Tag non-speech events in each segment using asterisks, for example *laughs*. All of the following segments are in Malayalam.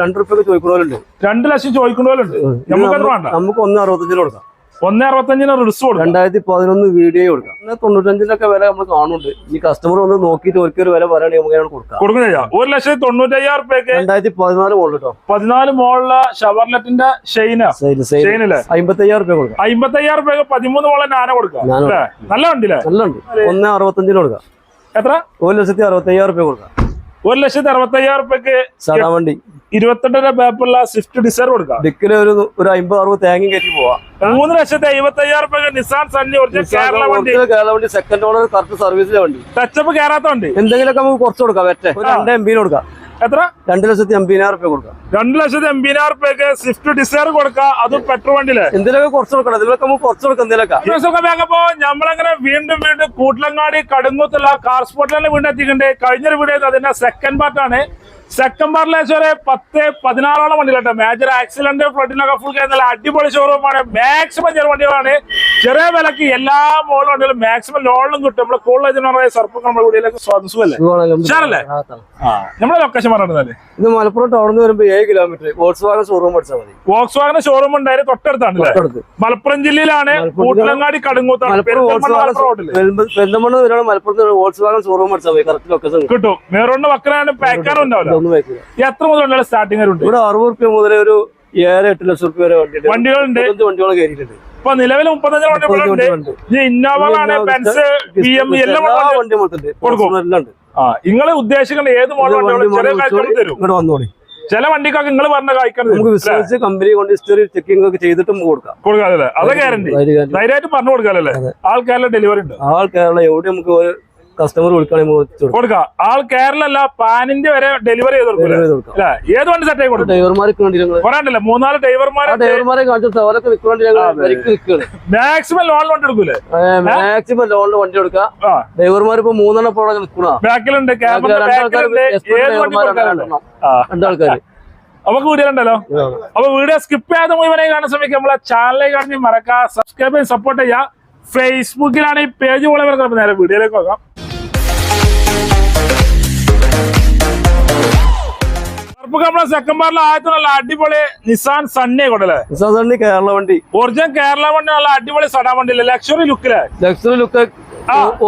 രണ്ട് റുപ്യ ചോദിക്കുന്നവരുണ്ട് രണ്ട് ലക്ഷം ചോദിക്കുന്നവരുണ്ട് നമുക്ക് എത്ര വേണ്ട. നമുക്ക് ഒന്ന് അറുപത്തഞ്ചിന് കൊടുക്കാം. ഒന്നേ അറുപത്തഞ്ചിന് റിസ് കൊടുക്കാം. രണ്ടായിരത്തി പതിനൊന്ന് വീഡിയോ കൊടുക്കാം. എന്നാൽ തൊണ്ണൂറ്റഞ്ചിനൊക്കെ വില നമ്മൾ കാണുന്നുണ്ട്. ഈ കസ്റ്റമർ ഒന്ന് നോക്കിയിട്ട് ഒരിക്കൽ വില പറയുകയാണെങ്കിൽ നമുക്ക് അതിനോട് കൊടുക്കാം. കൊടുക്കുന്നില്ല ഒരു ലക്ഷത്തി തൊണ്ണൂറ്റയ്യായിരം റുപ്യക്ക് രണ്ടായിരത്തി പതിനാല് മോഡൽ കേട്ടോ പതിനാല് മോളിലെ ഷവർലെറ്റിന്റെ ഷെയിന ഷെയിനല്ലേ അമ്പത്തയ്യായിരം റുപ്യ കൊടുക്കാം. അമ്പത്തയ്യായിരം റുപ്യക്ക് പതിമൂന്ന് മോളെ നാന കൊടുക്കാം? നല്ല ഉണ്ടല്ലേ നല്ല ഉണ്ട് ഒന്ന് അറുപത്തഞ്ചിന് കൊടുക്കാം. എത്ര? ഒരു ലക്ഷത്തി അറുപത്തയ്യായിരം റുപ്യ കൊടുക്കാം. ഒരു ലക്ഷത്തി അറുപത്തയ്യായിരം റുപ്യക്ക് സാധാ വണ്ടി. ഇരുപത്തെട്ടര പേപ്പറുള്ള സ്വിഫ്റ്റ് ഡിസൈർ കൊടുക്കാം. ഡിക്കിന് ഒരു ഒരു അമ്പത് അറുപത് തേങ്ങയും കയറ്റി പോവാം. മൂന്ന് ലക്ഷത്തി അയ്യായിരം റുപ്യക്ക് നിസാൻ സണ്ണി ഒറിജിനൽ കേരള വണ്ടി. കേരള വണ്ടി സെക്കൻഡ് ഓണർ കറക്റ്റ് സർവീസിലെ വണ്ടി. ടച്ചപ്പ് കയറാത്ത വണ്ടി. എന്തെങ്കിലുമൊക്കെ നമുക്ക് കുറച്ച് കൊടുക്കാം വെറ്റെ ഒരു രണ്ട് എംബിന് കൊടുക്കാം. എത്ര? രണ്ട് ലക്ഷത്തി അമ്പതിനായിരം രൂപ കൊടുക്കാം. രണ്ട് ലക്ഷത്തി എൺപതിനായിരം രൂപയ്ക്ക് സ്വിഫ്റ്റ് ഡിസൈർ കൊടുക്കാം. അത് പെട്രോൾ വണ്ടിയിൽ. എന്തിനൊക്കെ കുറച്ച് കൊടുക്കണം? ഇതിലൊക്കെ നമുക്ക് കുറച്ച് കൊടുക്കാം എന്തിനൊക്കെ? വേഗപ്പോ നമ്മളങ്ങനെ വീണ്ടും വീണ്ടും കൂട്ടിലങ്ങാടി കടുങ്ങത്തുള്ള കാർ സ്പോട്ടിലാണ് വീണ്ടും എത്തിക്കണ്ടേ കഴിഞ്ഞൊരു വീഡിയോ അതിന്റെ സെക്കൻഡ് പാർട്ടാണ് സെക്കൻഡ് പാർട്ടിലേക്ക് ഒരു പത്ത് പതിനാറോളം വണ്ടികളുണ്ട്. മേജർ ആക്സിഡന്റ് ഫ്ലഡിനൊക്കെ ഫുൾ കഴിഞ്ഞാൽ അടിപൊളി ഷോറൂമാണ് മാക്സിമം ചെറിയ വണ്ടികളാണ്. ചെറിയ വിലക്ക് എല്ലാ മോളും ഉണ്ടെങ്കിലും മാക്സിമം ലോണിലും കിട്ടും. നമ്മളെ കൂടുതൽ സർപ്പൊക്കെ നമ്മുടെ കൂടിയിലേക്ക് സ്വാതന്ത്ര്യമല്ലേ ഉഷാറല്ലേ? നമ്മുടെ ലൊക്കേഷൻ പറഞ്ഞാൽ ഇത് മലപ്പുറം ടൗണിൽ വരുമ്പോ ഏഴ് കിലോമീറ്റർ വോക്സ് വാഗൻ ഷോറൂം പഠിച്ചാൽ മതി വോക്സ് വാഗൻ ഷോറൂം ഉണ്ടായാലും തൊട്ടടുത്താണ് മലപ്പുറം ജില്ലയിലാണ് കൂട്ടിലങ്ങാടി കടുങ്ങൂത്താണ്. പെരുന്തമണ്ണ മലപ്പുറത്ത് വോക്സ് വാഗൻ ഷോറൂം പഠിച്ചാൽ മതി. കറക്റ്റ് ലൊക്കേഷൻ കിട്ടും. മേറോണ്ട് വക്കനാണ് പാക്കാറും ഉണ്ടാവില്ല. എത്ര മുതൽ സ്റ്റാർട്ടിംഗ് ഇവിടെ അറുപത് റുപ്യ മുതൽ ഒരു ഏഴ് എട്ട് ലക്ഷം റുപ്യ വരെ വണ്ടികളുണ്ട്. വണ്ടികൾ കയറിയിട്ടുണ്ട്. ഇപ്പൊ നിലവിൽ മുപ്പത്തഞ്ച് വണ്ടി ഇവിടെ ഉണ്ട്. ഉണ്ട്. ഈ ഇന്നോവകളാണ് ബെൻസ് ബി എം എല്ലാം കൊടുക്കും. ആ നിങ്ങൾ ഉദ്ദേശിക്കുന്ന ഏത് മോഡൽ തരും. വന്നോളി. ചില വണ്ടിക്കൊക്കെ നിങ്ങൾ പറഞ്ഞ കായ്ക്കാൻ നമുക്ക് വിശ്വസിച്ച് കമ്പനി കൊണ്ട് ഹിസ്റ്ററി ചെക്കിംഗ് ഒക്കെ ചെയ്തിട്ട് നമുക്ക് കൊടുക്കാം. കൊടുക്കാല്ലേ അത് ഗ്യാരണ്ടി. ധൈര്യമായിട്ട് പറഞ്ഞു കൊടുക്കാല്ലേ ആൾക്കാരുടെ ഡെലിവറി ഉണ്ട്. ആൾക്കാരുടെ എവിടെ നമുക്ക് കസ്റ്റമർ വിളിക്കുകയാണെങ്കിൽ കൊടുക്കാം. ആൾ കേരളല്ല പാനിന്റെ വരെ ഡെലിവറി ചെയ്ത് ഏത് വണ്ടി സെറ്റ് കൊടുക്കും? ഡ്രൈവർമാർക്ക് വേണ്ടി ഞങ്ങൾ മൂന്നാൽ ഡ്രൈവർമാരെ ഡ്രൈവർമാരെ കാണിച്ചിട്ട് അവരൊക്കെ നിൽക്കുന്നുണ്ട് ഞങ്ങൾ മാക്സിമം ലോണിൽ വണ്ടി എടുക്കൂലേ? മാക്സിമം ലോണിൽ വണ്ടി കൊടുക്കാം ആ. ഡ്രൈവർമാർ ഇപ്പൊ മൂന്നെണ്ണം ഇപ്പോൾ നിൽക്കണ ബാക്കിലുണ്ട്. രണ്ടാൾക്കാർ നമുക്ക് വീഡിയോ ഉണ്ടല്ലോ അപ്പൊ വീഡിയോ സ്കിപ്പ് ചെയ്യാതെ മുഴുവനായി കാണാൻ ശ്രമിക്കുക നമ്മളെ ചാനലിൽ കാണി മറക്കുക സബ്സ്ക്രൈബ് ചെയ്ത് സപ്പോർട്ട് ചെയ്യുക. ഫേസ്ബുക്കിലാണ് ഈ പേജ് പോലെ നേരെ വീഡിയോയിലേക്ക് നോക്കാം ചെറുപ്പൊക്കെ നമ്മളെ സെക്കൻഡ് പാർട്ടിൽ ആദ്യത്തെ നല്ല അടിപൊളി നിസാൻ സണ്ണി കൊണ്ടല്ലേ സാധാരണ കേരള വണ്ടി. ഒറിജിനൽ കേരള വണ്ടി നല്ല അടിപൊളി സടാ വണ്ടി അല്ലേ? ലക്ഷറി ലുക്കിലെ ലക്ഷറി ലുക്ക്.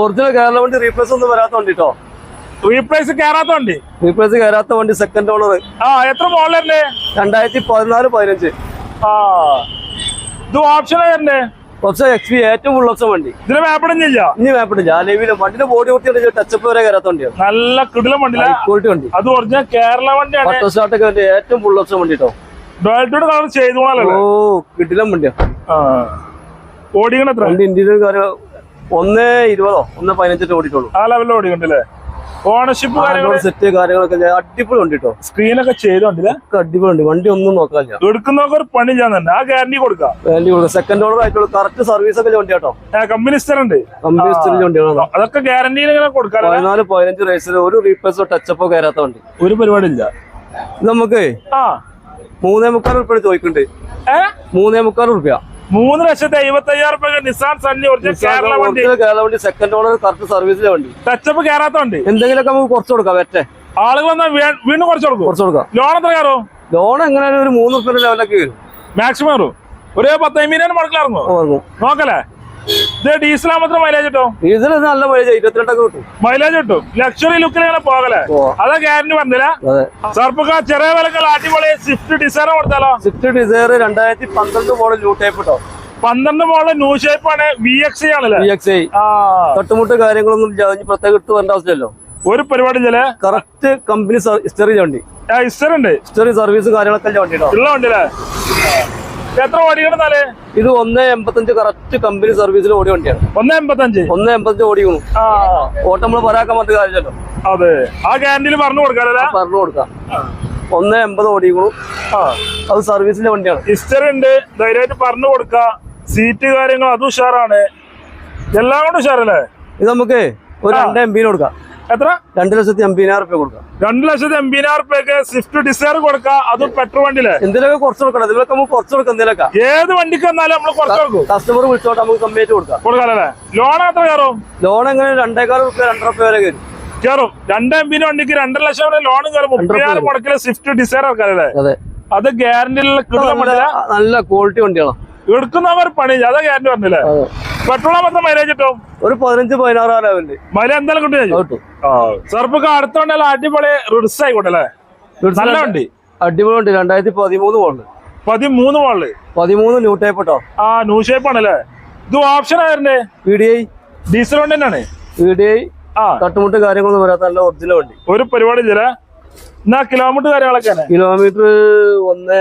ഒറിജിനൽ കേരള വണ്ടി റീപ്ലേസ് ഒന്നും വരാത്ത വണ്ടി കേട്ടോ റീപ്ലേസ് കയറാത്ത വണ്ടി? റീപ്ലേസ് കയറാത്ത വണ്ടി സെക്കൻഡ് ഓണർ ആ എത്ര മോഡലല്ലേ രണ്ടായിരത്തി പതിനാല് പതിനഞ്ച്. ആ. ഇത് ഓപ്ഷൻ വരണ്ടേ. കുറച്ച് എക്സ് പി ഏറ്റവും ഫുൾ ഓപ്ഷൻ വണ്ടി. ഇതിന് വേപ്പടഞ്ഞില്ല ഇനി വേപ്പടഞ്ഞ ആ ലെവിലും വണ്ടിന്റെ ബോഡി കുത്തിയിട്ട് ടച്ചപ്പ് വരെ കയറാത്ത വണ്ടിയാണ് നല്ല കിടിലം വണ്ടി ക്വാളിറ്റി വണ്ടി. അത് പറഞ്ഞ കേരള വണ്ടിയാണ്. പട്ടോ സ്റ്റാർട്ടൊക്കെ ഏറ്റവും ഫുൾ ഓപ്ഷൻ വണ്ടി കേട്ടോ കളർ ഓ ചെയ്തോളല്ലേ വണ്ടിയാണ് വണ്ടിയാ ഓടിക്കണ വണ്ടി കാര്യം ഒന്ന് ഇരുപതോ ഒന്ന് പതിനഞ്ചിട്ട് ഓടിയിട്ടുള്ളൂ ആ ലെവലിൽ ഓടിക്കണ്ടല്ലേ? ഓണർഷിപ്പ് സെറ്റ് കാര്യങ്ങളൊക്കെ അടിപൊളി ഉണ്ട് കേട്ടോ സ്ക്രീനൊക്കെ ചെയ്തോണ്ടില്ല അടിപൊളി വണ്ടി. വണ്ടി ഒന്നും നോക്കാൻ ഞാൻ എടുക്കുന്നവർക്ക് ഒരു പണി ചെയ്യാൻ തന്നെ ആ ഗ്യാരണ്ടി കൊടുക്കാം. ഗ്യാരണ്ടി കൊടുക്കാം. സെക്കൻഡ് ഓർഡർ ആയിട്ടുള്ള കറക്റ്റ് സർവീസ് ഒക്കെ വണ്ടി കേട്ടോ കമ്പനി സ്ഥലമുണ്ട് കമ്പനി അതൊക്കെ ഗ്യാരണ്ടിയിൽ ഇങ്ങനെ കൊടുക്കാം പതിനാല് പതിനഞ്ച് റേസിൽ ഒരു റീപ്ലേസോ ടച്ചപ്പോ കയറാത്ത വണ്ടി. ഒരു പരിപാടി ഇല്ല. നമുക്ക് മൂന്നേ മുക്കാൽ ഉറുപ്പിയാണ് ചോദിക്കുന്നുണ്ട്. മൂന്നേ മുക്കാൽ ഉറുപ്പ്യ മൂന്ന് ലക്ഷത്തി എഴുപത്തി അയ്യായിരം രൂപ നിസാൻ സണ്ണി ഒറിജിനൽ കേരള വണ്ടി. കേരള വണ്ടി സെക്കൻഡ് ഓണർ കറക്റ്റ് സർവീസിലെ വണ്ടി. ടച്ചപ്പ് കയറാത്ത വണ്ടി. എന്തെങ്കിലുമൊക്കെ നമുക്ക് കുറച്ച് കൊടുക്കാം വെറ്റെ ആളുകൾ വന്നാൽ വീണ്ടും കുറച്ച് കൊടുക്കും. കുറച്ച് കൊടുക്കാം. ലോൺ എത്ര കയറും? ലോൺ എങ്ങനെയാലും ഒരു മൂന്ന് ലെവലൊക്കെ വരും. മാക്സിമം കയറും. ഒരു പത്തമ്പതിനായിരം മുടക്കിലിറങ്ങോ ഓ, ഇറങ്ങും നോക്കല്ലേ? ഇത് ഡീസലാ മാത്രം മൈലേജ് കിട്ടോ? ഡീസൽ നല്ല മൈലേജ് ഇരുപത്തിരണ്ടൊക്കെ കിട്ടും. മൈലേജ് കിട്ടും. ലക്ഷറി ലുക്കിൽ ഇങ്ങനെ പോകലേ അതാ ഗ്യാരണ്ടി പറഞ്ഞില്ല. സർപ്പക്ക ചെറിയ വിലക്കുള്ള അടിപൊളി സ്വിഫ്റ്റ് ഡിസൈർ കൊടുത്താലോ? സ്വിഫ്റ്റ് ഡിസൈർ രണ്ടായിരത്തി പന്ത്രണ്ട് മോഡൽ ന്യൂ ടൈപ്പ് കേട്ടോ പന്ത്രണ്ട് മോൾ ന്യൂ ഷേപ്പ് ആണ് വി എക്സ് ആണല്ലേ? ബി എക്സ് ഐ തട്ടുമുട്ട് കാര്യങ്ങളൊന്നും ഇല്ല. അതിന് പ്രത്യേകം ഇട്ട് വരേണ്ട ആവശ്യമില്ലല്ലോ. ഒരു പരിപാടി കറക്റ്റ് കമ്പനി ഹിസ്റ്ററി വണ്ടി ഇസ്റ്റർ ഉണ്ട്. ഹിസ്റ്ററി സർവീസ് കാര്യങ്ങളൊക്കെ ഉള്ള വണ്ടി കേട്ടോ ഉള്ള വണ്ടിയില്ലേ? എത്ര ഓടിക്കണെന്നാൽ ഇത് ഒന്ന് എൺപത്തഞ്ച് കറക്റ്റ് കമ്പനി സർവീസിൽ ഓടിയ വണ്ടിയാണ്. ഒന്ന് എൺപത്തഞ്ച്? ഒന്ന് എൺപത്തഞ്ച് ഓടിക്കണം. ഓട്ടം നമ്മൾ പറയാക്കാൻ പറ്റുന്ന കാര്യമല്ലോ അതെ. ആ ഗ്യാരണ്ടിയിൽ പറഞ്ഞു കൊടുക്കാം പറഞ്ഞു കൊടുക്കാം. ഒന്ന് എൺപത് ഓടിക്കണം. ആ. അത് സർവീസിന്റെ വണ്ടിയാണ്. ഹിസ്റ്ററി ഉണ്ട്. ധൈര്യമായിട്ട് പറഞ്ഞു കൊടുക്ക. സീറ്റ് കാര്യങ്ങൾ അതും ഉഷാറാണ്. എല്ലാം കൊണ്ട് ഉഷാറല്ലേ? ഇത് നമുക്ക് ഒരു രണ്ട് എം പിന് കൊടുക്കാം. എത്ര? രണ്ട് ലക്ഷത്തി അമ്പതിനായിരം റുപ്യ കൊടുക്കാം. രണ്ട് ലക്ഷത്തി അമ്പതിനായിരം റുപ്യക്ക് സ്വിഫ്റ്റ് ഡിസൈർ കൊടുക്കാം അതും പെട്രോൾ വണ്ടിയിലെ. എന്തിനൊക്കെ കുറച്ച് കൊടുക്കണം? ഇതിലൊക്കെ നമുക്ക് കുറച്ച് കൊടുക്കാം എന്തിനൊക്കെ? ഏത് വണ്ടിക്ക് വന്നാലും നമ്മൾ കുറച്ച് കൊടുക്കും. കസ്റ്റമർ വിളിച്ചോട്ട് നമുക്ക് കമ്മിയായിട്ട് കൊടുക്കാം. കൊടുക്കാം ലോൺ എത്ര കയറും? ലോൺ എങ്ങനെ? രണ്ടേക്കാൾ റുപ്യ രണ്ടര റുപ്യ വരെ കയറും. കയറും. രണ്ട് ബിന് വണ്ടിക്ക് രണ്ടര ലക്ഷം വരെ ലോൺ കയറും. മുപ്പതിനായിരം മുടക്കിൽ സ്വിഫ്റ്റ് ഡിസൈർ ഇറക്കാല്ലേ അതെ. അത് ഗ്യാരണ്ടിയിലുള്ള കിട്ടുന്ന നല്ല ക്വാളിറ്റി വണ്ടികളാണ് എടുക്കുന്നവർ പണി അതാ ഗ്യാരണ്ടി പറഞ്ഞില്ലേ? പെട്രോൾ മൊത്തം മൈലേജ് കിട്ടും? ഒരു പതിനഞ്ച് പതിനാറ് ലെവലിൽ മൈലേജ് എന്തായാലും കിട്ടും കിട്ടും. ചെറുപ്പൊക്കെ അടുത്ത വണ്ടിയല്ല അടിപൊളി റിഡ്സ് ആയിക്കോട്ടെ നല്ല വണ്ടി അടിപൊളി ഉണ്ട്. രണ്ടായിരത്തി പതിമൂന്ന് മോഡൽ പതിമൂന്ന് മോളിൽ പതിമൂന്ന് ന്യൂ ടൈപ്പ് കേട്ടോ ആ ന്യൂ ഷേപ്പ് ആണല്ലേ? ഇത് ഓപ്ഷൻ ആയിരുന്നേ പി ഡി ഐ ഡീസൽ വണ്ടി തന്നെയാണ്. പി ഡി ഐ ആ. തട്ടുമുട്ട് കാര്യങ്ങളൊന്നും വരാത്ത നല്ല ഒറിജിനൽ വണ്ടി. ഒരു പരിപാടി ഇല്ല എന്നാ കിലോമീറ്റർ കാര്യങ്ങളൊക്കെയാണ് കിലോമീറ്റർ ഒന്ന്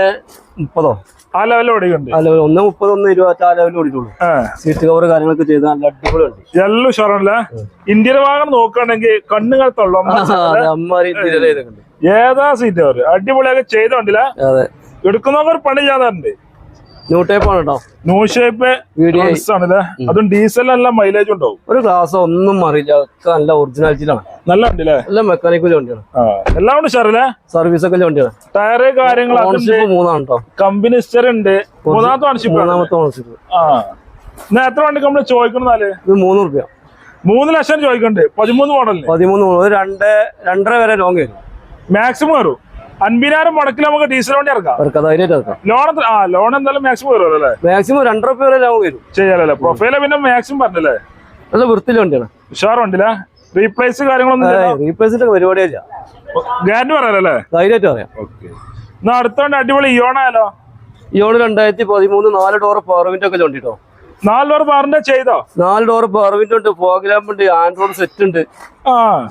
മുപ്പതോ? ആ ലെവലിൽ ഓടിക്കുന്നുണ്ട് ആ ലെവൽ ഒന്ന് മുപ്പത് ഒന്ന് ഇരുപത്തി ആ ലെവലിൽ ഓടിയിട്ടുള്ളൂ സീറ്റ് കവർ കാര്യങ്ങളൊക്കെ ചെയ്ത് നല്ല അടിപൊളി വണ്ടി. എല്ലാം ഉഷാറല്ലേ ഇന്ത്യൻ വാഹനം നോക്കുകയാണെങ്കിൽ കണ്ണുകൾ തൊള്ളും. അമ്മാരി ഇന്റീരിയർ ചെയ്തിട്ടുണ്ട്. ഏതാ സീറ്റ് കവർ അടിപൊളിയൊക്കെ ചെയ്തോണ്ടില്ല എടുക്കുന്നവർ പണി ചെയ്യാറുണ്ട് ന്യൂ ടൈപ്പ് ആണ് കേട്ടോ ന്യൂ ഷേപ്പ്. ആണല്ലേ? അതും ഡീസൽ നല്ല മൈലേജ് ഉണ്ടാവും. ഒരു ഗ്ലാസ് ഒന്നും അറിയില്ല. ഒക്കെ നല്ല ഒറിജിനാലിറ്റിയിലാണ് നല്ല വണ്ടില്ലേ നല്ല മെക്കാനിക്കൽ വണ്ടിയാണ്. എല്ലാം ഉണ്ട് സാറല്ലേ സർവീസ് ഒക്കെ വണ്ടിയാണ്. ടയറ് കാര്യങ്ങൾ ഓണർഷിപ്പ് മൂന്നാണ് കേട്ടോ കമ്പനി ഹിസ്റ്റർ ഉണ്ട്. മൂന്നാമത്തെ ഓണർഷിപ്പ് മൂന്നാമത്തെ ഓണർഷിപ്പ് എത്ര വണ്ടിക്ക് നമ്മൾ ചോദിക്കണമെന്നാൽ ഇത് മൂന്ന് റുപ്യ മൂന്ന് ലക്ഷം ചോദിക്കണ്ട്. പതിമൂന്ന് മോഡൽ പതിമൂന്ന് മൂന്ന് ഒരു രണ്ട് രണ്ടര വരെ ലോങ് വരും. മാക്സിമം കയറും അൻപതിനായിരം മുടക്കിൽ നമുക്ക് ഡീസൽ വണ്ടി ഇറക്കാം. ലോൺ ആ ലോൺ എന്തായാലും മാക്സിമം വരും അല്ലേ? മാക്സിമം രണ്ടര റുപ്യ വരെ ലോൺ വരും. ചെയ്യാലല്ലേ? പ്രൊഫൈൽ പിന്നെ മാക്സിമം പറഞ്ഞല്ലേ? നല്ല വൃത്തിയിലെ വണ്ടിയാണ്. ഉഷാറുണ്ടല്ലേ റീപ്ലേസ് കാര്യങ്ങളൊന്നും റീപ്ലേസിന്റെ പരിപാടിയില്ല ഗ്യാരണ്ടി പറയാലല്ലേ? ധൈര്യമായിട്ട് പറയാം. ഓക്കെ എന്നാ അടുത്തോണ്ട് അടിപൊളി ഇയോണായാലോ ഇയോണ് രണ്ടായിരത്തി പതിമൂന്ന് നാല് ഡോർ പവർവിന്റെ ഒക്കെ വണ്ടിട്ടോ നാല് ഡോർ പവറിന്റെ ചെയ്തോ? നാല് ഡോർ പവർവിന്റെ ഉണ്ട് ഫോഗ് ലാമ്പ് ഉണ്ട് ആൻഡ്രോയിഡ് സെറ്റ് ഉണ്ട്.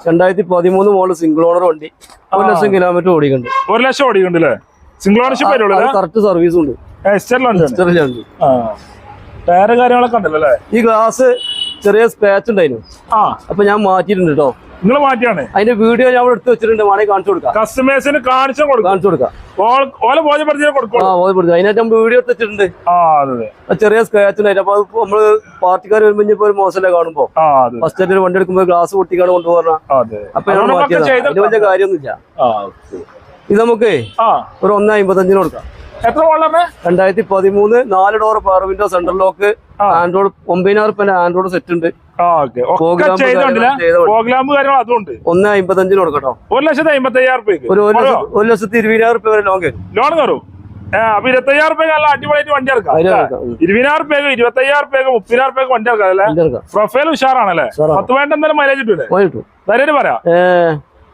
രണ്ടായിരത്തി പതിമൂന്ന് മോഡൽ സിംഗിൾ ഓണർ വണ്ടി. ഒരു ലക്ഷം കിലോമീറ്റർ ഓടിക്കുന്നുണ്ട് ഒരു ലക്ഷം ഓടിക്കണ്ടല്ലേ സിംഗിൾ ഓണർഷിപ്പ് വരുള്ളൂ അത് കറക്റ്റ് സർവീസും ഉണ്ട്. എസ്റ്ററിലുണ്ട് ടയറ് കാര്യങ്ങളൊക്കെ ഉണ്ടല്ലോ അല്ലേ? ഈ ഗ്ലാസ് ചെറിയ സ്ക്രാച്ച് ഉണ്ടായിരുന്നു. അപ്പൊ ഞാൻ മാറ്റിയിട്ടുണ്ട് കേട്ടോ നിങ്ങൾ മാറ്റിയാണ്. അതിന്റെ വീഡിയോ ഞാൻ എടുത്ത് വെച്ചിട്ടുണ്ട്. വേണമെങ്കിൽ കാണിച്ചു കൊടുക്കാം. കസ്റ്റമേഴ്സിന് കാണിച്ചു കൊടുക്കും. കാണിച്ചു കൊടുക്കാം. ഓല ബോധ്യപ്പെടുത്തി കൊടുക്കും ആ ബോധ്യപ്പെടുത്തി അതിനായിട്ട് നമ്മൾ വീഡിയോ എടുത്ത് വെച്ചിട്ടുണ്ട്. ആ അതെ ചെറിയ സ്ക്രാച്ച് ഉണ്ടായിരുന്നു അപ്പൊ നമ്മൾ പാർട്ടിക്കാർ വരുമ്പോ ഇപ്പൊ ഒരു മോശമല്ല കാണുമ്പോ? ഫസ്റ്റ് ആയിട്ട് ഒരു വണ്ടി എടുക്കുമ്പോൾ ഗ്ലാസ് പൊട്ടിക്കാണ് കൊണ്ടുപോകാൻ അപ്പൊ അതുകൊണ്ട് മാറ്റിയതാണ് വലിയ കാര്യമൊന്നുമില്ല. ഇത് നമുക്ക് ഒരു ഒന്ന് അമ്പത്തഞ്ചിന് കൊടുക്കാം. എത്ര രണ്ടായിരത്തി പതിമൂന്ന് നാല് door power window central lock. Android ഒമ്പതിനായിരം റുപ്യ ആൻഡ്രോയിഡ് സെറ്റ് ഉണ്ട്. ഒന്ന് അമ്പത്തഞ്ചിന് കൊടുക്കട്ടോ ഒരു ലക്ഷത്തി അമ്പത്തി അയ്യായിരം ഒരു ലക്ഷത്തി ഇരുപതിനായിരം റുപ്യ വരെ ലോങ് ലോൺ കയറും അപ്പൊ ഇരുപത്തി അയ്യായിരം റുപ്യക്ക് നല്ല അടിപൊളിയായിട്ട് വണ്ടി ഇറക്കാം. ഇരുപതിനായിരം റുപ്യക്ക് ഇരുപത്തി അയ്യായിരം റുപ്യ മുപ്പതിനായിരം റുപ്യ വണ്ടി ഇറക്കാം അല്ലേ? പ്രൊഫൈൽ ഉഷാറാണല്ലേ? ഉഷാറാണ്. പത്ത് വേണ്ട എന്തായാലും മൈലേജ് കിട്ടൂലേ? പോയി പറയാ.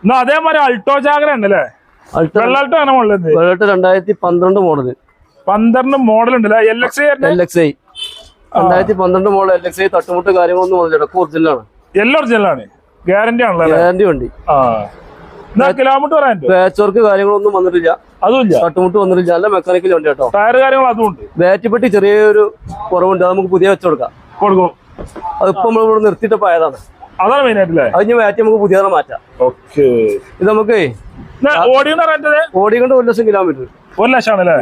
എന്നാ അതേമാതിരി അൾട്ടോ ജാഗ്രണല്ലേ ഉണ്ടല്ലേ അൾട്ടോ മോഡൽ വേൾട്ട് രണ്ടായിരത്തി പന്ത്രണ്ട് മോഡൽ പന്ത്രണ്ട് മോഡൽ ഉണ്ടല്ലേ? L X L X I രണ്ടായിരത്തി പന്ത്രണ്ട് മോഡൽ എൽ എക്സ് ഐ തട്ടുമുട്ട് കാര്യങ്ങളൊന്നും വന്നില്ല ഒറിജിനലാണ് എല്ലാം ഒറിജിനലാണ് ഗ്യാരണ്ടി ആണല്ലോ ഗ്യാരണ്ടി വണ്ടി. കിലോമീറ്റർ? പാച്ച് വർക്ക് കാര്യങ്ങളൊന്നും വന്നിട്ടില്ല. അതുമില്ല തട്ടുമുട്ട് വന്നിട്ടില്ല. നല്ല മെക്കാനിക്കൽ വണ്ടി കേട്ടോ. ടയർ കാര്യങ്ങൾ അതുകൊണ്ട് ബാറ്റിപ്പെട്ടി ചെറിയൊരു കുറവുണ്ട്. നമുക്ക് പുതിയ വെച്ച് കൊടുക്കാം. കൊടുക്കും. അതിപ്പോ നമ്മൾ ഇവിടെ നിർത്തിയിട്ട് പോയതാണ് അതാണ് മെയിൻ ആയിട്ടില്ലേ അത് ഇനി മാറ്റി നമുക്ക് പുതിയ മാറ്റാം. ഓക്കെ ഇത് നമുക്ക് ഓടിയെന്ന് പറയുന്നത്? ഓടിക്കൊണ്ട് ഒരു ലക്ഷം കിലോമീറ്റർ. ഒരു ലക്ഷം ആണല്ലേ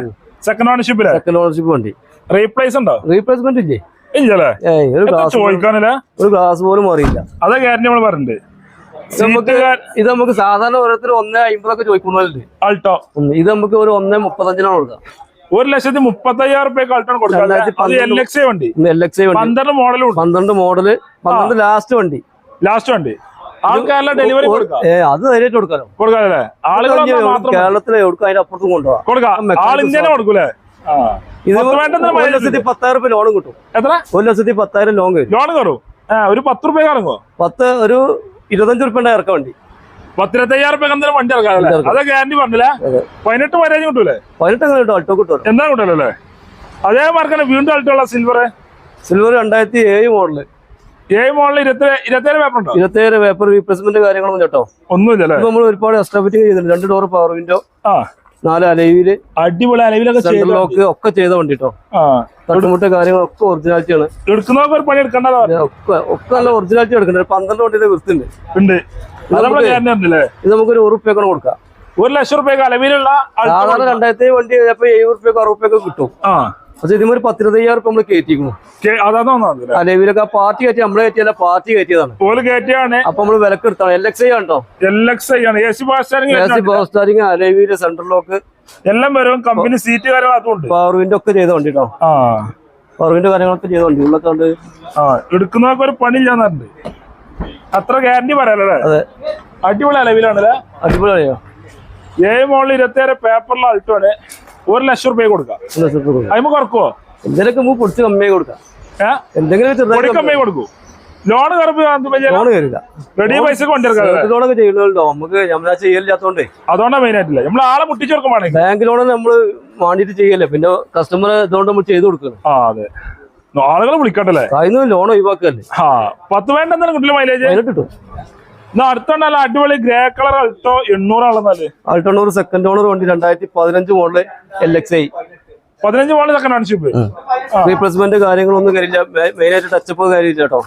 സെക്കൻഡ് ഓണർഷിപ്പിൽ സെക്കൻഡ് ഓണർഷിപ്പ് വണ്ടി. റീപ്ലേസ് ഉണ്ടോ? റീപ്ലേസ്മെന്റ് ഇല്ലേ? ഇല്ലല്ലേ? ഒരു ഗ്ലാസ് ചോദിക്കാനല്ലേ? ഒരു ഗ്ലാസ് പോലും മാറിയില്ല. അതാ ഗ്യാരണ്ടി നമ്മൾ പറഞ്ഞിട്ടുണ്ട്. നമുക്ക് ഇത് നമുക്ക് സാധാരണ ഓരോരുത്തർ ഒന്നേ അമ്പതൊക്കെ ചോദിക്കുന്നുണ്ട് അൾട്ടോ ഇത് നമുക്ക് ഒരു ഒന്നേ മുപ്പത്തഞ്ചിനാണ് കൊടുക്കാം ഒരു ലക്ഷത്തി മുപ്പത്തയ്യായിരം റുപ്യക്ക് അൾട്ടോ കൊടുക്കാം അത് എൽ പന്ത്രണ്ട് എക്സ് വണ്ടി. എൽ എക്സ് വണ്ടി. പന്ത്രണ്ട് മോഡലും ഉണ്ട് പന്ത്രണ്ട് മോഡൽ പന്ത്രണ്ട് ലാസ്റ്റ് വണ്ടി. ലാസ്റ്റ് വണ്ടി. ആൾക്കാരെല്ലാം ഡെലിവറി അത് നേരിട്ട് കൊടുക്കാനോ കൊടുക്കാല്ലേ ആളുകൾ കേരളത്തിലെ എവിടുക്കും അതിന്റെ അപ്പുറത്തും കൊണ്ടുപോകാം കൊടുക്കാം. മെക്കാനിക്ക് ആൾ ഇന്ത്യനെ കൊടുക്കൂലേ? ഇത് ഒരു ലക്ഷത്തി പത്തായിരം രൂപ ലോണും കിട്ടും. എത്ര? ഒരു ലക്ഷത്തി പത്തായിരം ലോൺ വരും. ലോൺ കയറും ഒരു പത്ത് റുപ്യ ഇറങ്ങുമോ പത്ത് ഒരു ഇരുപത്തഞ്ച് റുപ്യന്റെ ഇറക്കം വണ്ടി. പത്തിരത്തയ്യായിരം എന്തായാലും വണ്ടി ഇറക്കാം വണ്ടി ഇറക്കാം. അതെ ഗ്യാരണ്ടി പറഞ്ഞില്ല. പതിനെട്ട് കിട്ടൂലേ? പതിനെട്ട് കിട്ടും അൾട്ടോ കിട്ടും. എന്താ കിട്ടല്ലോ അല്ലേ അതേ മാർക്കല്ലേ വീണ്ടും അൾട്ടുള്ള സിൽവർ സിൽവർ രണ്ടായിരത്തി ഏഴ് മോഡൽ ഏഴ് മോളിൽ ഇരുപത്തി ഇരുപത്തേഴ് പേപ്പർ ഉണ്ടോ? ഇരുപത്തേഴ് പേപ്പർ റീപ്ലേസ്മെന്റ് കാര്യങ്ങളൊന്നും കേട്ടോ. ഒന്നും ഇപ്പൊ നമ്മൾ ഒരുപാട് എക്സ്ട്രാ ഫിറ്റിംഗ് ചെയ്തിട്ടുണ്ട്. രണ്ട് ഡോർ പവർ വിൻഡോ നാല് അലവിൽ അടിപൊളി അലവിലൊക്കെ ബ്ലോക്ക് ഒക്കെ ചെയ്ത വണ്ടി കേട്ടോ തട്ടുമുട്ട കാര്യങ്ങളൊക്കെ ഒറിജിനാലിറ്റി ആണ്. എടുക്കുന്നവർക്ക് ഒരു പണി ഒക്കെ ഒക്കെ നല്ല ഒറിജിനാലിറ്റി എടുക്കണ്ട പന്ത്രണ്ട് വണ്ടിയുടെ വൃത്തിണ്ട് ഉണ്ട്. ഇത് നമുക്ക് ഒരു ഉറുപ്പ്യൊക്കെ കൊടുക്കാം. ഒരു ലക്ഷം റുപ്യക്ക് അലവിലുള്ള സാധാരണ രണ്ടായിരത്തി വണ്ടി ചിലപ്പോ എഴുപത് റുപ്യൊക്കെ അറുപത് റുപ്യൊക്കെ കിട്ടും. പക്ഷെ ഇതിന് ഒരു പത്തിരുപത്തയ്യായിരം റുപ്യ നമ്മൾ കയറ്റിക്കുന്നു അലവിലൊക്കെ പാർട്ടി കയറ്റി നമ്മളെ കയറ്റിയല്ല പാർട്ടി കയറ്റിയതാണ്. ഓൽ കയറ്റിയാണ്. അപ്പൊ നമ്മൾ വിലക്ക് എടുത്താണ് എൽ എക്സ് ഐ ആണോ. എൽ എക്സ് ഐ ആണ് A C power steering alloy wheel central lock എല്ലാം വരും. കമ്പനി സീറ്റ് കാര്യങ്ങൾ പവർ വിൻഡോ ഒക്കെ ചെയ്ത വണ്ടി കേട്ടോ വിൻഡോ കാര്യങ്ങളൊക്കെ ചെയ്ത വണ്ടി ഉള്ളൊക്കെ ഉണ്ട് ആ എടുക്കുന്നവർക്ക് ഒരു പണി ഇല്ലാന്നുണ്ട് അത്ര ഗ്യാരണ്ടി പറയാലോ അതെ. അടിപൊളി അലവിലാണല്ലേ? അടിപൊളിയോ ഏഴ് മോളിൽ ഇരുപത്തിയേഴ് പേപ്പറിലാണ് അൾട്ടോണ് ഒരു ലക്ഷം രൂപ കൊടുക്കാം. അതിന് കുറക്കുവോ? എന്തെങ്കിലും നമുക്ക് പൊടിച്ച് കമ്മിയായി കൊടുക്കാം. എന്തെങ്കിലും കൊടുക്കൂ. ലോൺ കയറില്ല. റെഡി പൈസ കൊണ്ടിരിക്കാം ലോണൊക്കെ ചെയ്യുന്നുണ്ടോ നമുക്ക് നമ്മളാ ചെയ്യലില്ലാത്തോണ്ടേ. അതുകൊണ്ടാണ് മെയിൻ ആയിട്ടില്ല. നമ്മൾ ആളെ മുട്ടിച്ചു ബാങ്ക് ലോണ് നമ്മൾ വാണ്ടിട്ട് ചെയ്യല്ലേ. പിന്നെ കസ്റ്റമർ ഇതുകൊണ്ട് നമ്മൾ ചെയ്ത് കൊടുക്കുന്നത് ആ അതെ. ആളുകൾ വിളിക്കട്ടല്ലേ അതിന് ലോൺ ഒഴിവാക്കല്ലേ. ആ പത്ത് വേണ്ട എന്താണ് കിട്ടില്ല മൈലേജ് കിട്ടും. എന്നാ അടുത്ത നല്ല അടിപൊളി ഗ്രേ കളർ അൾട്ടോ എണ്ണൂറാണെന്നാൽ. ആൾട്ടണ്ണൂർ സെക്കൻഡ് ഓണർ വണ്ടി രണ്ടായിരത്തി പതിനഞ്ച് മോഡൽ എൽ എക്സ് ഐ പതിനഞ്ച് മോഡൽ സെക്കൻഡ് ഓൺഷിപ്പ് റീപ്ലേസ്മെന്റ് കാര്യങ്ങളൊന്നും കാര്യമില്ല. മെയിൻ ആയിട്ട് ടച്ചപ്പ് കാര്യമില്ല കേട്ടോ.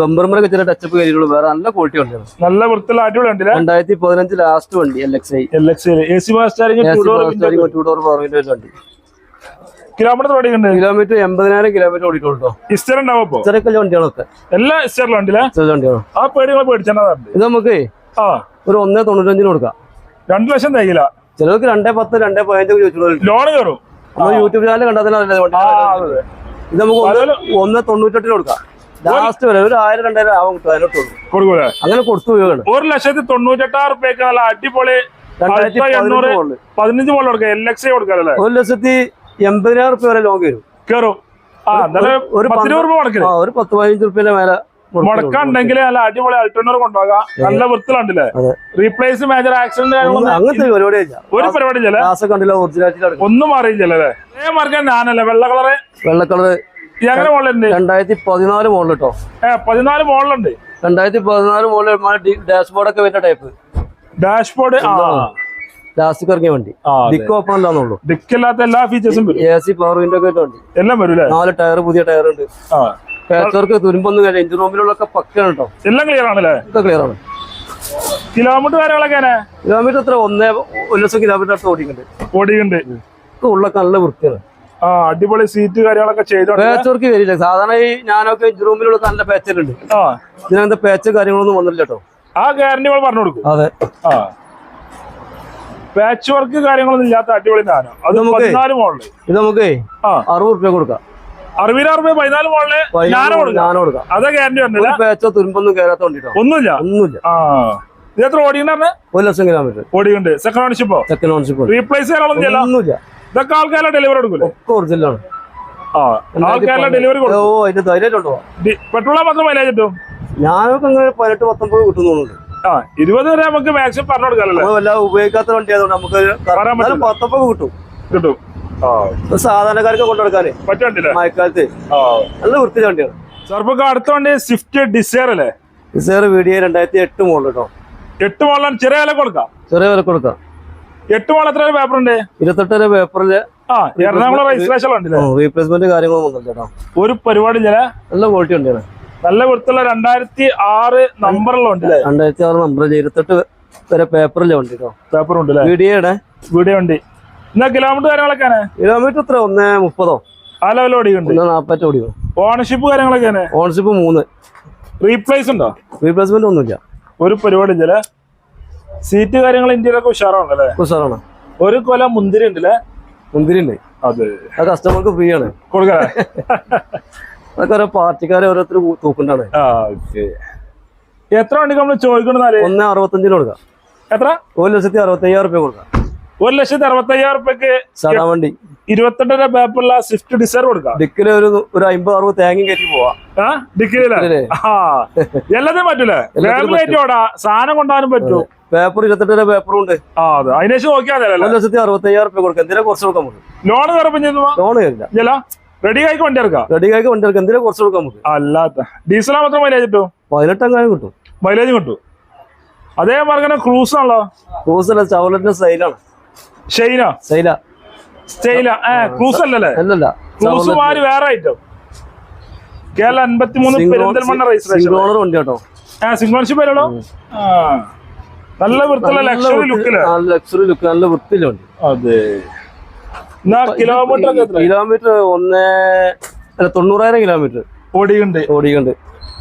ബംബർമറൊക്കെ ചില ടച്ചപ്പ് കാര്യങ്ങളും വേറെ നല്ല ക്വാളിറ്റി ഉണ്ട് നല്ല വൃത്തിയുള്ള അടിപൊളി ഉണ്ടല്ലേ രണ്ടായിരത്തി പതിനഞ്ച് ലാസ്റ്റ് വണ്ടി L X I L X I A C മാസ്റ്റാറിംഗ് two door power വണ്ടി. കിലോമീറ്റർ ഓടിക്കുന്നുണ്ട് കിലോമീറ്റർ എൺപതിനായിരം കിലോമീറ്റർ ഓടിക്കുള്ളൂ ഇസ്റ്റർ ഉണ്ടാവും അപ്പൊ? വണ്ടികളൊക്കെ. എല്ലാ ഇസ്റ്ററിലും ചെറിയ വണ്ടികളോ. ആ പേടികളെ പേടിച്ചാണ്ട് ഇത് നമുക്ക് ആ. ഒരു ഒന്നേ തൊണ്ണൂറ്റഞ്ചിന് കൊടുക്കാം. രണ്ടു ലക്ഷം തയ്യില്ല ചിലർക്ക് രണ്ടേ പത്ത് രണ്ടേ പതിനഞ്ചൊക്കെ ചോദിച്ചിട്ടുള്ളൂ ലോൺ കയറും. നമ്മൾ യൂട്യൂബ് ചാനൽ അതെ. ഇത് നമുക്ക് ഒന്ന് തൊണ്ണൂറ്റെട്ടിന് കൊടുക്കാം. ലാസ്റ്റ് വരെ ഒരു ആയിരം രണ്ടായിരം ആവും കിട്ടും. കൊടുക്കൂലേ? അങ്ങനെ കൊടുത്തു പോവുകയാണ് ഒരു ലക്ഷത്തി തൊണ്ണൂറ്റെട്ടായിരം റുപ്യക്ക് നല്ല അടിപൊളി പതിനഞ്ച് മോളിൽ കൊടുക്കാം. എൽ എക്സ് കൊടുക്കാം ഒരു ലക്ഷത്തി എൺപതിനായിരം റുപ്യ വരെ ലോൺ വരും. കയറും ഒരു ഒരു പത്ത് പതിനഞ്ച് റുപ്യന്റെ മേലെ. മുടക്കാണ്ടെങ്കിൽ നല്ല അടിപൊളി അൾട്ടോണർ കൊണ്ടുപോകാം. നല്ല വൃത്തിലുണ്ടല്ലേ അതെ. റീപ്ലേസ് മേജർ ആക്സിഡന്റ് അങ്ങനത്തെ ഒരു പരിപാടി കണ്ടില്ല ഒറിജിനാലിറ്റി ഒന്നും അറിയില്ലല്ലേ അതേ മാർക്കാൻ ഞാനല്ലേ വെള്ള കളറ്? വെള്ള രണ്ടായിരത്തി പതിനാല് മോഡൽ കേട്ടോ ഏ പതിനാല് മോളിലുണ്ട് രണ്ടായിരത്തി പതിനാല് മോഡൽ ഡാഷ്ബോർഡ് ഒക്കെ വരുന്ന ടൈപ്പ് ഡാഷ്ബോർഡ് ആ. ലാസ്റ്റിക് ഇറങ്ങിയ വണ്ടി. ഡിക്ക് ഓപ്പൺ അല്ലാന്നുള്ളൂ. ഡിക്കില്ലാത്ത എല്ലാ ഫീച്ചേഴ്സും എ സി പവർ വിൻഡോ ഒക്കെ ഉണ്ട് വണ്ടി എല്ലാം വരും നാല് ടയർ പുതിയ ടയർ ഉണ്ട്. പേച്ചവർക്ക് തുരുമ്പൊന്നും കാര്യം എഞ്ചിൻ റൂമിലുള്ളൊക്കെ പക്കാണ് കേട്ടോ എല്ലാം ക്ലിയർ ആണല്ലേ? ഒക്കെ ക്ലിയർ ആണ്. കിലോമീറ്റർ കാര്യങ്ങളൊക്കെ കിലോമീറ്റർ എത്ര? ഒന്നേ ഒരു ലക്ഷം കിലോമീറ്റർ അടുത്ത് ഓടിക്കുന്നുണ്ട് ഓടിക്കുന്നുണ്ട് ഉള്ളൊക്കെ നല്ല വൃത്തിയാണ്. ആ അടിപൊളി സീറ്റ് കാര്യങ്ങളൊക്കെ ചെയ്തോ പേച്ചവർക്ക് വരില്ല. സാധാരണ ഈ ഞാനൊക്കെ എഞ്ചിൻ റൂമിലുള്ള നല്ല പേച്ചലുണ്ട് ആ. ഇതിനകത്ത് പേച്ച് കാര്യങ്ങളൊന്നും വന്നില്ല കേട്ടോ ആ ഗ്യാരണ്ടി പറഞ്ഞു കൊടുക്കും. അതെ. ആ. പാച്ച് വർക്ക് കാര്യങ്ങളൊന്നും ഇല്ലാത്ത അടിപൊളി സാധനം അത് പതിനാല് മോഡൽ ഇത് നമുക്ക് അറുപത് റുപ്യ കൊടുക്കാം. അറുപതിനായിരം രൂപ പതിനാല് ഞാനും കൊടുക്കാം. ഞാൻ ഗ്യാരണ്ടി പേച്ചോ തുരുമ്പൊന്നും കയറാത്ത ഒന്നുമില്ല. ഒന്നുമില്ല. ആ. ഇത് എത്ര ഓടിയുണ്ടായിരുന്നെ ഒരു ലക്ഷം കിലോമീറ്റർ ഓടിയുണ്ട് സെക്കൻഡ് ഓണർഷിപ്പോ സെക്കൻഡ് ഓൺഷിപ്പ് റീപ്ലേസ് ചെയ്യാനൊന്നും ഒന്നുമില്ല. ഇതൊക്കെ ആൾക്കാരെ ഡെലിവറി എടുക്കില്ല ഒക്കെ ഒറിജിനലാണ് ആൾക്കാരെ ഡെലിവറി ഓ കൊടുക്കും പെട്രോളാ മാത്രം മൈലേജ് കിട്ടും? ഞാനൊക്കെ അങ്ങനെ പതിനെട്ട് പത്തൊമ്പത് കിട്ടുന്നുണ്ട് ആ ഇരുപത് വരെ നമുക്ക് മാക്സിമം പറഞ്ഞു കൊടുക്കാനല്ലോ വല്ല ഉപയോഗിക്കാത്ത വണ്ടി ആയതുകൊണ്ട് നമുക്ക് പത്തൊമ്പത് കിട്ടും. കിട്ടും. സാധാരണക്കാർക്ക് കൊണ്ടുനടക്കാനേ പറ്റുണ്ടല്ലേ മഴക്കാലത്ത്. നല്ല വൃത്തി വണ്ടിയാണ്. ചെറുപ്പൊക്കെ അടുത്ത വണ്ടി സ്വിഫ്റ്റ് ഡിസയർ അല്ലേ? ഡിസയർ വീഡിയോ രണ്ടായിരത്തി എട്ട് മോഡൽ കേട്ടോ എട്ട് മോഡൽ ചെറിയ വില കൊടുക്കാം. ചെറിയ വില കൊടുക്കാം. എട്ട് മോഡൽ എത്ര പേപ്പർ ഉണ്ട്? ഇരുപത്തെട്ടര പേപ്പറിൽ ആ എറണാകുളം രജിസ്ട്രേഷൻ ഉണ്ടല്ലേ? റീപ്ലേസ്മെന്റ് കാര്യങ്ങളൊന്നും കേട്ടോ ഒരു പരിപാടി ഇല്ല നല്ല ക്വാളിറ്റി വണ്ടിയാണ്. നല്ല വൃത്തിയുള്ള രണ്ടായിരത്തി ആറ് നമ്പറിലുണ്ട് രണ്ടായിരത്തി ആറ് നമ്പർ ഇരുപത്തെട്ട് വരെ പേപ്പറിലെ വണ്ടി കേട്ടോ പേപ്പർ ഉണ്ടല്ലേ വീഡിയോയുടെ വീഡിയോ ഉണ്ട് എന്നാ കിലോമീറ്റർ കാര്യങ്ങളൊക്കെ കിലോമീറ്റർ എത്ര? ഒന്നേ മുപ്പതോ? ആ ലെവൽ ഓടിയുണ്ട് നാപ്പറ്റോ ഓടിയോ? ഓണർഷിപ്പ് കാര്യങ്ങളൊക്കെ ഓണർഷിപ്പ് മൂന്ന്. റീപ്ലേസ് ഉണ്ടോ? റീപ്ലേസ്മെന്റ് ഒന്നുമില്ല. ഒരു പരിപാടി ഇല്ല സീറ്റ് കാര്യങ്ങൾ ഇന്ത്യയിലൊക്കെ ഉഷാറാണല്ലേ ഉഷാറാണ്. ഒരു കൊല മുന്തിരി ഉണ്ടല്ലേ മുന്തിരി ഉണ്ട് അതെ. ആ കസ്റ്റമർക്ക് ഫ്രീ ആണ്. കൊടുക്കലേ *laughs* അതൊക്കെ ഓരോ പാർട്ടിക്കാരെ ഓരോരുത്തർ ഓക്കെ. എത്ര വണ്ടിക്ക് നമ്മൾ ചോദിക്കണെന്നാൽ ഒന്ന് അറുപത്തഞ്ചിന് കൊടുക്കാം. എത്ര? ഒരു ലക്ഷത്തി അറുപത്തി അയ്യായിരം റുപ്യ കൊടുക്കാം. ഒരു ലക്ഷത്തി അറുപത്തി അയ്യായിരം റുപ്യക്ക് സാധാ വണ്ടി. ഇരുപത്തെട്ടര പേപ്പറുള്ള സ്വിഫ്റ്റ് ഡിസൈർ കൊടുക്കാം? ഡിക്കിൽ ഒരു ഒരു അമ്പത് അറുപത് തേങ്ങയും കയറ്റി പോവാം. ആ? എല്ലാത്തിനും പറ്റൂലേ? ഫാമിലി ആയിട്ട് ഓടാ. സാധനം കൊണ്ടാനും പറ്റൂ. പേപ്പർ ഇരുപത്തെട്ടര പേപ്പറും ഉണ്ട്. അതിനേശം നോക്കിയാൽ ഒരു ലക്ഷത്തി അറുപത്തി അയ്യായിരം റുപ്യ കൊടുക്കാം എന്തിനാ കുറച്ച് കൊടുക്കാൻ ലോൺ ലോൺ കയറില്ല. റെഡി ആയിക്ക് വണ്ടി ഇറക്കാം റെഡി ആയി വണ്ടി ഇറക്കാം എന്തിനാ കുറച്ച് കൊടുക്കാൻ നമുക്ക് അല്ലാത്ത ഡീസലാ മാത്രം മൈലേജ് കിട്ടും പതിനെട്ട് അങ്ങനെ കിട്ടും. മൈലേജ് കിട്ടും അതേ മാർഗം ക്രൂസ് ആണല്ലോ. ക്രൂസ് അല്ല ചവലറ്റിന്റെ സൈലാണ് ഷൈന സൈല സ്റ്റൈല ക്രൂസ് അല്ലല്ലേ? അല്ലല്ല. ക്രൂസ് മാറി വേറെ ഐറ്റം കേരള അൻപത്തി മൂന്ന് പെരിന്തൽമണ്ണ സിംഗിൾ ഓണർ വണ്ടി കേട്ടോ. ആ സിംഗ്ലോൺഷിപ്പ് വരണോ നല്ല വൃത്തിയുള്ള ലക്ഷറി ലുക്കിൽ ആ ലക്ഷറി ലുക്ക് നല്ല വൃത്തിയിലുണ്ട് അതെ. കിലോമീറ്റർ കിലോമീറ്റർ ഒന്നേ അല്ല തൊണ്ണൂറായിരം കിലോമീറ്റർ ഓടിയുണ്ട് ഓടിയുണ്ട്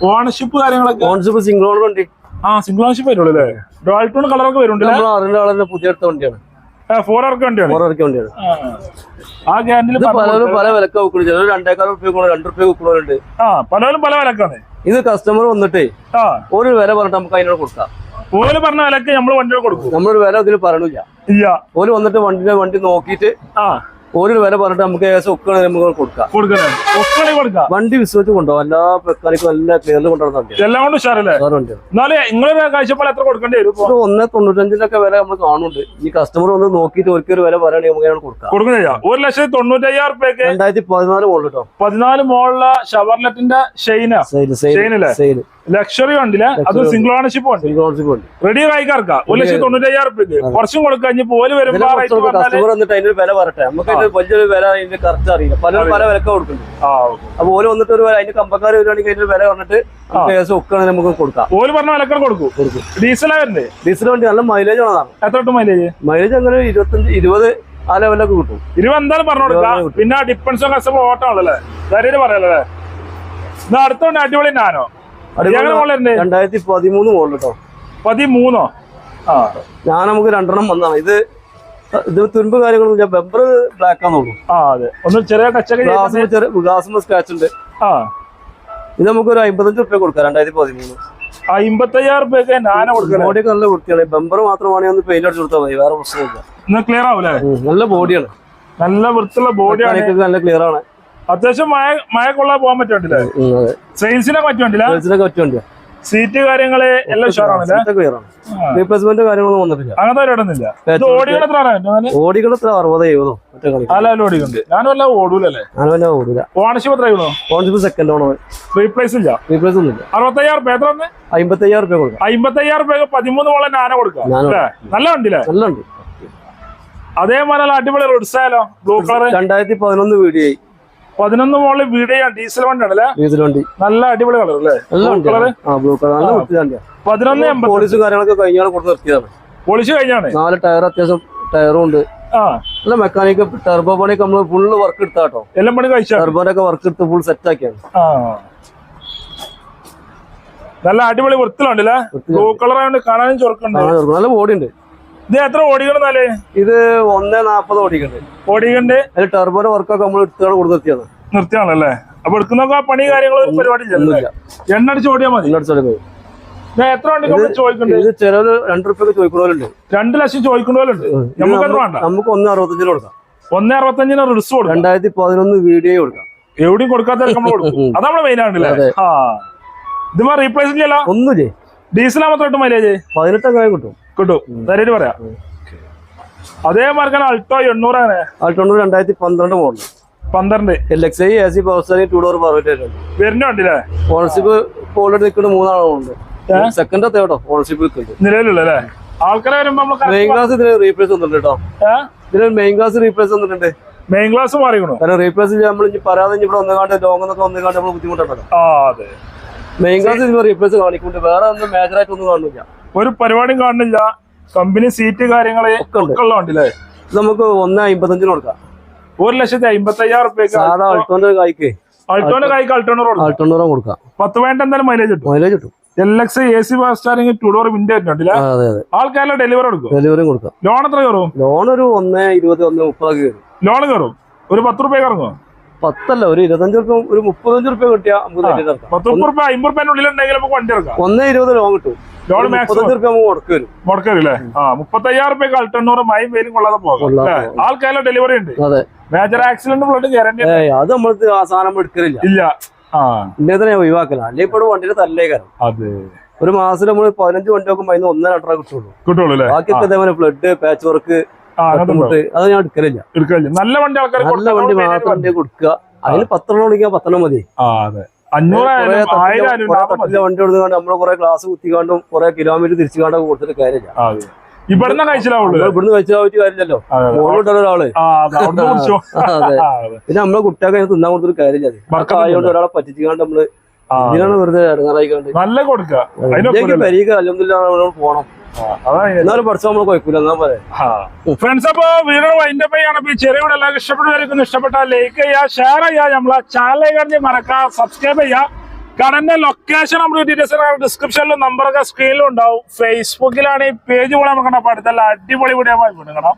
ഓണർഷിപ്പ് കാര്യങ്ങളൊക്കെ? ഓണർഷിപ്പ് സിംഗിൾ ഓണർ വണ്ടി ആ സിംഗിൾ ഓണർഷിപ്പ് വരുള്ളൂ അല്ലേ? ടൂൺ കളറൊക്കെ വരുന്നുണ്ട് നമ്മൾ അറിയുന്ന പുതിയ എടുത്ത വണ്ടിയാണ്. ഫോർ അവർക്ക് വണ്ടിയാണ്. ഫോർ ഇറക്കിയ വണ്ടിയാണ്. ആ. ഗ്യാരണ്ടിൽ പലരും പല വിലക്ക് വെക്കുന്നു ചിലർ രണ്ടേക്കാൾ റുപ്യ കൊടുക്കണം രണ്ട് റുപ്യ വെക്കുന്നവരുണ്ട് ആ പലരും പല വിലക്കാണ്. ഇത് കസ്റ്റമർ വന്നിട്ട് ഒരു വില പറഞ്ഞിട്ട് നമുക്ക് അതിനോട് കൊടുക്കാം. ഓൽ പറഞ്ഞ വിലക്ക് നമ്മൾ വണ്ടിയോട് കൊടുക്കും. നമ്മളൊരു വില ഇതിൽ പറഞ്ഞില്ല ഇല്ല. ഓൽ വന്നിട്ട് വണ്ടിനെ വണ്ടി നോക്കിയിട്ട് ആ. ഓരോ വില പറഞ്ഞിട്ട് നമുക്ക് ഏകദേശം ഒക്കെ നമുക്ക് കൊടുക്കാം. വണ്ടി വിശ്വസിച്ച് കൊണ്ടുപോകും. എല്ലാ മെക്കാനിക്കും എല്ലാ ക്ലിയറിൽ കൊണ്ടുവരുന്ന എല്ലാം കൊണ്ട് ഉഷാറല്ലേ? എത്ര കൊടുക്കേണ്ടി വരും ഇപ്പൊ? ഒരു ഒന്ന് തൊണ്ണൂറ്റഞ്ചിനൊക്കെ വില നമ്മൾ കാണുന്നുണ്ട്. ഈ കസ്റ്റമർ ഒന്ന് നോക്കിയിട്ട് ഒരു വില പറയുകയാണെങ്കിൽ നമുക്ക് കൊടുക്കാം. കൊടുക്കുന്നില്ല ഒരു ലക്ഷത്തി തൊണ്ണൂറ്റയ്യായിരം റുപ്യക്ക് രണ്ടായിരത്തി പതിനാല് കേട്ടോ പതിനാല് മോളിലെ ഷവർലെറ്റിന്റെ ഷെയ്ന ഷെയിൻ സെയിലല്ലേ? ലക്ഷറി വണ്ടിയിലെ അത് സിംഗിൾ ഓണർഷിപ്പ് ഉണ്ട്. സിംഗിൾ വണ്ടി റെഡി കായിക്കാർക്ക ഒരു ലക്ഷത്തി തൊണ്ണൂറ്റയ്യായിരം റുപ്യക്ക് കുറച്ചും കൊടുക്കുക ഇനി പോൽ വരുമ്പോ കസ്റ്റമർ വന്നിട്ട് അതിന്റെ വില പറയട്ടെ. നമുക്ക് വലിയൊരു വില അതിന്റെ കറക്റ്റ് അറിയില്ല. പലരും പല വിലക്ക കൊടുക്കുന്നുണ്ട് അപ്പൊ ഓൽ വന്നിട്ട് ഒരു വില അതിന്റെ കമ്പക്കാർ വരുവാണെങ്കിൽ അതിന്റെ വില പറഞ്ഞിട്ട് നമുക്ക് ഏകദേശം നമുക്ക് കൊടുക്കാം. ഓൽ പറഞ്ഞ വിലക്കാർ കൊടുക്കും. ഡീസലാ വരുന്നത് ഡീസൽ വണ്ടി നല്ല മൈലേജ് ഉള്ളതാണ് എത്ര മൈലേജ് മൈലേജ് അങ്ങനെ ഇരുപത്തഞ്ച് ഇരുപത് ആ ലെവലൊക്കെ കിട്ടും. ഇരുപത് എന്തായാലും പറഞ്ഞു കൊടുക്കാം. പിന്നെ ഡിപ്പൻസോ കസ്റ്റമർ ഓട്ടമാണല്ലേ ധൈര്യം പറയാലേ ഇത് അടുത്തോണ്ട് അടിപൊളി മോളുണ്ട് രണ്ടായിരത്തി പതിമൂന്ന് മോഡൽ. കേട്ടോ പതിമൂന്നോ? ആ. ഞാൻ നമുക്ക് രണ്ടെണ്ണം വന്നതാണ്. ഇത് ഇത് തുരുമ്പ് കാര്യങ്ങളൊന്നും ഞാൻ ബെമ്പർ ബ്ലാക്ക് ആണെന്നുള്ളൂ. ആ അതെ. ഒന്ന് ചെറിയ ഗ്ലാസ് സ്ക്രാച്ച് ഉണ്ട്. ആ. ഇത് നമുക്ക് ഒരു അമ്പത്തഞ്ച് റുപ്യ കൊടുക്കാം രണ്ടായിരത്തി പതിമൂന്ന് അമ്പത്തയ്യായിരം റുപ്യക്ക് ബോഡിയൊക്കെ നല്ല വൃത്തിയാണ്. ബെമ്പർ മാത്രമാണ് ഒന്ന് പെയിന്റ് അടിച്ച് കൊടുത്താൽ മതി. വേറെ പ്രശ്നമില്ല. ക്ലിയർ ആവൂലേ? നല്ല ബോഡിയാണ് നല്ല വൃത്തിയുള്ള ബോഡിയാണ് നല്ല ക്ലിയർ ആണ്. അത്യാവശ്യം മഴ മഴ കൊള്ളാൻ പോകാൻ പറ്റില്ല ട്രെയിൻസിനെ പറ്റില്ല സീറ്റ് കാര്യങ്ങൾ എല്ലാം ഉഷാറാണല്ലേ റീപ്ലേസ്മെന്റ് കാര്യങ്ങളൊന്നും വന്നിട്ടില്ല. അങ്ങനത്തെ പരിപാടിയൊന്നുമില്ല ഇത് ഓടികൾ എത്ര ഓടികൾ എത്ര? അറുപത് എഴുപതോ? അല്ല ഓടിക്കുന്നുണ്ട് ഞാനും എല്ലാം ഓടൂലല്ലേ? ഞാൻ പിന്നെ ഓടില്ല ഓണർഷിപ്പ് എത്ര ഓണർഷിപ്പ് സെക്കൻഡ് ഓണോ റീപ്ലേസ് ഇല്ല. റീപ്ലേസ് ഒന്നുമില്ല. അറുപത്തയ്യായിരം രൂപ എത്ര അമ്പത്തയ്യായിരം രൂപ കൊടുക്കാം. അമ്പത്തയ്യായിരം രൂപ പതിമൂന്ന് മോളെ നാന കൊടുക്കാം. നല്ല വണ്ടിയില്ലേ? നല്ല ഉണ്ട് അതേപോലെ അടിപൊളി അടിപൊളി റോഡ്സായാലോ ബ്ലൂ കളർ രണ്ടായിരത്തി പതിനൊന്ന് വീഡിയോ പതിനൊന്ന് മോളിൽ വീഡിയോ ഡീസൽ വണ്ടിയാണ് അല്ലേ ഡീസൽ വണ്ടി. നല്ല അടിപൊളി കളർ അല്ലേ? നല്ല കളർ ആ ബ്ലൂ കളർ നല്ല പതിനൊന്ന് എൺപത് കാര്യങ്ങളൊക്കെ കഴിഞ്ഞാൽ കൊടുത്ത് നിർത്തിയതാണ്. പോളിസ് കഴിഞ്ഞാണ്? നാല് ടയർ അത്യാവശ്യം ടയറും ഉണ്ട്. ആ. നല്ല മെക്കാനിക്ക് ടെർബോ പണി നമ്മൾ ഫുള്ള് വർക്ക് എടുത്താട്ടോ. എല്ലാം പണി കഴിച്ചു? ടെർബോനൊക്കെ വർക്ക് എടുത്ത് ഫുൾ സെറ്റ് ആക്കിയാണ്. ആ. നല്ല അടിപൊളി വൃത്തിലുണ്ടല്ലേ? ബ്ലൂ കളർ ആയതുകൊണ്ട് കാണാനും ചൊറുക്കുണ്ട്. നല്ല ബോഡി ഉണ്ട്. ഇത് എത്ര ഓടിക്കണമെന്നാലേ ഇത് ഒന്നേ നാപ്പത് ഓടിക്കണ്ട് ഓടിക്കണ്ട് അതിൽ ടെർബോ വർക്കൊക്കെ നമ്മൾ എടുത്താണ് കൊടുത്ത് നിർത്തിയത് നിർത്തിയാണല്ലേ? അപ്പൊ എടുക്കുന്നൊക്കെ പണി കാര്യങ്ങൾ ഒരു പരിപാടി എണ്ണ അടിച്ച് ഓടിയാൽ മതി. എത്ര നമ്മൾ ഇത് രണ്ട് റുപ്യൊക്കെ ചോദിക്കുന്നവരുണ്ട്. രണ്ട് ലക്ഷം ചോദിക്കുന്നവരുണ്ട്. നമുക്ക് എത്ര നമ്മ- വേണ്ട. നമുക്ക് ഒന്ന് അറുപത്തഞ്ചിന് കൊടുക്കാം. ഒന്നേ അറുപത്തഞ്ചിന് റിസ് കൊടുക്കാം. രണ്ടായിരത്തി പതിനൊന്ന് വീഡിയോ കൊടുക്കാം. എവിടെയും കൊടുക്കാത്ത നമ്മൾ കൊടുക്കും. അതാണ് മെയിൻ ആണല്ലേ. ആ. ഇത് റീപ്ലേസ് ചെയ്യല ഒന്നുമില്ലേ? ഡീസലാ മാത്രം മൈലേജ് പതിനെട്ടൊക്കെ കിട്ടും. കിട്ടും. ധൈര്യം പറയാം. അതേ മാർക്കാണ് അൾട്ടോ എണ്ണൂറ് ആണ്. അൾട്ടോ രണ്ടായിരത്തി പന്ത്രണ്ട് മോഡൽ പന്ത്രണ്ട്. L X I A C power two door power ഉണ്ട് വരുന്ന വണ്ടിയില്ലേ ഓണർഷിപ്പ് ഓൾറെഡി നിൽക്കുന്ന മൂന്നാളുണ്ട് സെക്കൻഡ് തേർഡോ ഓണർഷിപ്പ് നിൽക്കുന്നുണ്ട് നിലവിലുള്ള ആൾക്കാരെ വരുമ്പോ മെയിൻ ക്ലാസ് ഇതിന് റീപ്ലേസ് വന്നിട്ടുണ്ട് കേട്ടോ. ഇതിന് മെയിൻ ക്ലാസ് റീപ്ലേസ് വന്നിട്ടുണ്ട്. മെയിൻ ക്ലാസ് മാറിക്കണു? കാരണം റീപ്ലേസ് നമ്മൾ പറയാതെ ഇവിടെ ഒന്നുകാണ്ട് ലോങ് എന്നൊക്കെ ഒന്നുകാണ്ട് നമ്മൾ ബുദ്ധിമുട്ടുണ്ടല്ലോ. മെയിൻ ക്ലാസ് ഇതിന് റീപ്ലേസ് കാണിക്കുന്നുണ്ട്. വേറെ ഒന്നും മേജർ ആയിട്ട് ഒന്നും കാണുന്നില്ല ഒരു പരിപാടിയും കാണുന്നില്ല. കമ്പനി സീറ്റ് കാര്യങ്ങൾ ഒക്കെ ഉണ്ട്. ഒക്കെ ഉള്ള വണ്ടിയില്ലേ ഇത് നമുക്ക് ഒന്ന് അമ്പത്തഞ്ചിന് കൊടുക്കാം. ഒരു ലക്ഷത്തി അമ്പത്തി അയ്യായിരം റുപ്യക്ക് സാധാ അൾട്ടോന്റെ കായ്ക്ക്. അൾട്ടോന്റെ അൾട്ടോണർ കൊടുക്കും. പത്ത് വേണ്ട എന്തായാലും മൈലേജ് കിട്ടും. മൈലേജ് കിട്ടും. L X A C fast starting two door window ഉണ്ടല്ലേ ആ, അതെ അതെ. ആൾക്കാരെല്ലാം ഡെലിവറി കൊടുക്കും. ഡെലിവറിയും കൊടുക്കാം. ലോൺ എത്ര കയറും? ലോൺ ഒരു ഒന്ന് ഇരുപത് ഒന്ന് മുപ്പതൊക്കെ കയറും. ലോൺ കയറും. ഒരു പത്ത് റുപ്യ ഇറങ്ങും. പത്തല്ല ഒരു ഇരുപത്തഞ്ച് റുപ്യ ഒരു മുപ്പത്തഞ്ച് റുപ്യ കിട്ടിയാൽ നമുക്ക് ഒന്ന് ഇരുപത് ലോൺ കിട്ടും മുപ്പത്തഞ്ച് റുപ്യ നമുക്ക് മുടക്ക് വരും. മുടക്കല്ലേ ആ മുപ്പത്തയ്യായിരം റുപ്യക്ക് അൾട്ടെണ്ണൂറ് മൈം വെയിലും കൊള്ളാതെ പോകും. ഡെലിവറി ഉണ്ട്. അതെ. മേജർ ആക്സിഡന്റ് ബ്ലഡ് ഗ്യാരണ്ടി ഏയ് അത് നമ്മൾ ആ സാധനം എടുക്കലില്ല. ഇല്ല. ഇന്നെ തന്നെ ഒഴിവാക്കല. അല്ലെങ്കിൽ ഇപ്പോൾ വണ്ടിയുടെ തല്ലേ കാരണം അതെ. ഒരു മാസം നമ്മൾ പതിനഞ്ച് വണ്ടി നോക്കുമ്പോൾ അതിന് ഒന്നര രണ്ടര കിട്ടുള്ളൂ. കിട്ടുള്ളൂ ബാക്കിയൊക്കെ ഇതേപോലെ ഫ്ലഡ് പാച്ച് വർക്ക്. അത് ഞാൻ എടുക്കലില്ല. എടുക്കില്ല നല്ല വണ്ടി ആൾക്കാർ നല്ല വണ്ടി മാത്രം കൊടുക്കുക. അതിൽ പത്തെണ്ണം ഉണ്ടെങ്കിൽ പത്തെണ്ണം മതി. വണ്ടി കൊടുത്തുകൊണ്ട് നമ്മൾ കുറെ ക്ലാസ് കുത്തിക്കാണ്ടും കുറെ കിലോമീറ്റർ തിരിച്ചു കാണ്ടും കൊടുത്തിട്ട് കാര്യമില്ല. ഇവിടുന്ന് കഴിച്ചില്ലാവുള്ളൂ നമ്മൾ ഇവിടുന്ന് പറ്റിയ കാര്യമില്ലല്ലോ. അതെ. ഒരാൾ. *laughs* പിന്നെ നമ്മളെ കുട്ടിയൊക്കെ തിന്നാൻ കൊടുത്തൊരു കാര്യമില്ല. ആയതുകൊണ്ട് ഒരാളെ പറ്റിച്ചുകൊണ്ട് നമ്മൾ ഇതിനാണ് വെറുതെ ഇറങ്ങാറായിക്കാണ്ട് നല്ല കൊടുക്കുക. പോണം. എന്നാലും നമ്മൾ കുഴപ്പമില്ല എന്നാ പറയാം. ഫ്രണ്ട്സ് അപ്പൊ വൈൻഡ് അപ്പ് ചെയ്യാണ്. ഈ ചെറിയ വീഡിയോ എല്ലാവർക്കും ഇഷ്ടപ്പെടുന്നവർക്കും ഇഷ്ടപ്പെട്ടാൽ ലൈക്ക് ചെയ്യുക ഷെയർ ചെയ്യുക. നമ്മളെ ചാനൽ കഴിഞ്ഞ് മറക്കുക സബ്സ്ക്രൈബ് ചെയ്യുക. കടന്റെ ലൊക്കേഷൻ നമ്മൾ ഡീറ്റെയിൽസ് ഡിസ്ക്രിപ്ഷനിലും നമ്പറൊക്കെ സ്ക്രീനിലും ഉണ്ടാവും. ഫേസ്ബുക്കിലാണ് ഈ പേജ് പോലെ നമുക്ക് അടുത്തല്ല അടിപൊളി വീഡിയോ കാണാം.